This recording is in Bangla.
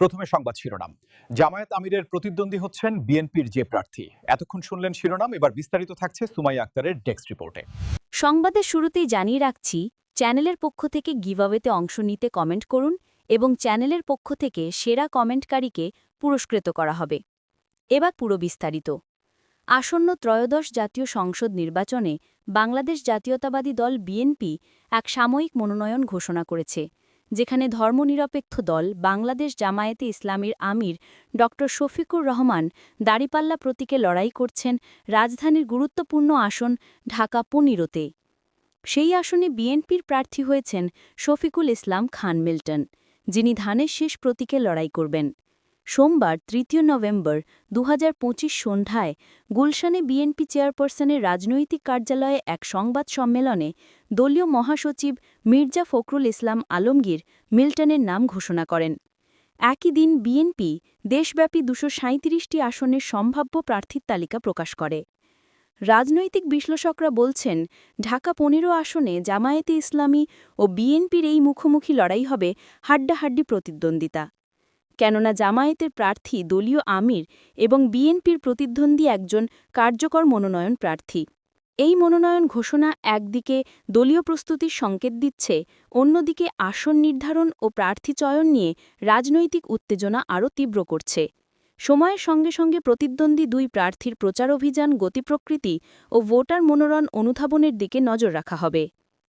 প্রথমে সংবাদ শিরোনাম। জামায়াত আমিরের প্রতিদ্বন্দ্বী হচ্ছেন বিএনপির যে প্রার্থী। এতক্ষণ শুনলেন শিরোনাম, এবার বিস্তারিত থাকছে সুমাইয়া আক্তারের ডেস্ক রিপোর্টে। সংবাদের শুরুতেই জানিয়ে রাখছি, চ্যানেলের পক্ষ থেকে গিভাওয়েতে অংশ নিতে কমেন্ট করুন এবং চ্যানেলের পক্ষ থেকে সেরা কমেন্টকারীকে পুরস্কৃত করা হবে। এবার পুরো বিস্তারিত। আসন্ন ত্রয়োদশ জাতীয় সংসদ নির্বাচনে বাংলাদেশ জাতীয়তাবাদী দল বিএনপি এক সাময়িক মনোনয়ন ঘোষণা করেছে। যেখানে ধর্মনিরপেক্ষ দল বাংলাদেশ জামায়াতে ইসলামীর আমির ড. শফিকুর রহমান দাড়িপাল্লা প্রতীকে লড়াই করছেন রাজধানীর গুরুত্বপূর্ণ আসন ঢাকা পনিরোতে। সেই আসনে বিএনপির প্রার্থী হয়েছেন শফিকুল ইসলাম খান মিল্টন, যিনি ধানের শেষ প্রতীকে লড়াই করবেন। সোমবার, তৃতীয় নভেম্বর দু হাজার পঁচিশ সন্ধ্যায় গুলশানে বিএনপি চেয়ারপারসনের রাজনৈতিক কার্যালয়ে এক সংবাদ সম্মেলনে দলীয় মহাসচিব মির্জা ফখরুল ইসলাম আলমগীর মিল্টনের নাম ঘোষণা করেন। একই দিন বিএনপি দেশব্যাপী দুশো সাঁত্রিশটি আসনের সম্ভাব্য প্রার্থীর তালিকা প্রকাশ করে। রাজনৈতিক বিশ্লেষকরা বলছেন, ঢাকা পনেরো আসনে জামায়াতে ইসলামী ও বিএনপির এই মুখোমুখি লড়াই হবে হাড্ডাহাড্ডি প্রতিদ্বন্দ্বিতা। কেননা জামায়াতের প্রার্থী দলীয় আমির এবং বিএনপির প্রতিদ্বন্দ্বী একজন কার্যকর মনোনয়ন প্রার্থী। এই মনোনয়ন ঘোষণা একদিকে দলীয় প্রস্তুতির সংকেত দিচ্ছে, অন্যদিকে আসন নির্ধারণ ও প্রার্থী চয়ন নিয়ে রাজনৈতিক উত্তেজনা আরও তীব্র করছে। সময়ের সঙ্গে সঙ্গে প্রতিদ্বন্দ্বী দুই প্রার্থীর প্রচার অভিযান, গতিপ্রকৃতি ও ভোটার মনোনয়ন অনুধাবনের দিকে নজর রাখা হবে।